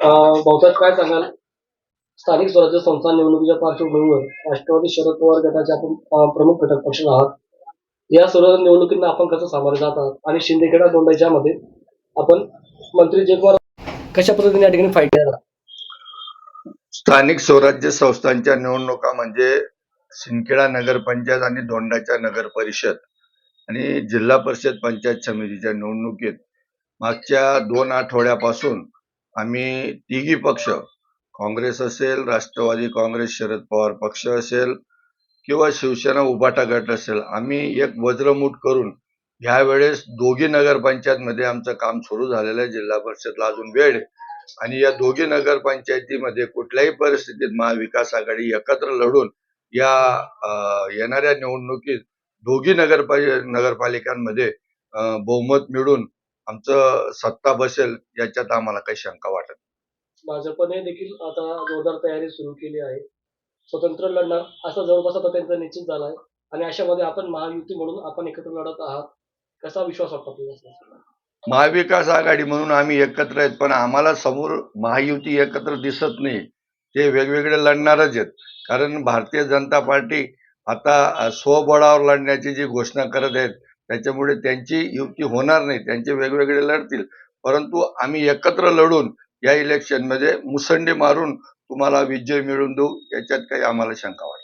अं, भाऊसाहेब काय सांगाल? स्थानिक स्वराज्य संस्था निवडणुकीच्या पार्श्वभूमीवर राष्ट्रवादी शरद पवार गटाचे आपण प्रमुख घटक पक्ष आहात. या सर्व निवडणुकींना आपण कसं सामोरे जात आहात? आणि शिंदेखेडा दोंडाच्या मध्ये आपण मंत्री जगवार कशा पद्धतीने या ठिकाणी फाईट स्थानिक स्वराज्य संस्थांच्या निवडणुका म्हणजे सिंदखेडा नगरपंचायत आणि दोंडाच्या नगर परिषद आणि जिल्हा परिषद पंचायत समितीच्या निवडणुकीत मागच्या दोन आठवड्यापासून आम्ही तिघी पक्ष काँग्रेस असेल राष्ट्रवादी काँग्रेस शरद पवार पक्ष असेल किंवा शिवसेना उभाटा गट असेल आम्ही एक वज्रमूठ करून ह्या वेळेस दोघी नगरपंचायतमध्ये आमचं काम सुरू झालेलं आहे जिल्हा परिषदला अजून वेळ आहे. आणि या दोघी नगरपंचायतीमध्ये कुठल्याही परिस्थितीत महाविकास आघाडी एकत्र लढून या येणाऱ्या निवडणुकीत दोघी नगरपा नगरपालिकांमध्ये बहुमत मिळून आमचं सत्ता बसेल याच्यात आम्हाला काही शंका वाटत नाही. भाजपने देखील आता जोरदार तयारी सुरू केली आहे. स्वतंत्र लढणार असं जवळपास आता त्यांचा निश्चित झाला आहे. आणि अशामध्ये आपण महायुती म्हणून आपण एकत्र लढत आहात. कसा विश्वास वाटतो आपल्याला महाविकास आघाडी म्हणून आम्ही एकत्र आहेत पण आम्हाला समोर महायुती एकत्र दिसत नाही. ते वेगवेगळे लढणारच आहेत. कारण भारतीय जनता पार्टी आता स्वबळावर लढण्याची जी घोषणा करत आहेत त्याच्यामुळे त्यांची युती होणार नाही त्यांचे वेगवेगळे लढतील. परंतु आम्ही एकत्र लढून या इलेक्शनमध्ये मुसंडी मारून तुम्हाला विजय मिळवून देऊ याच्यात काही आम्हाला शंका वाटत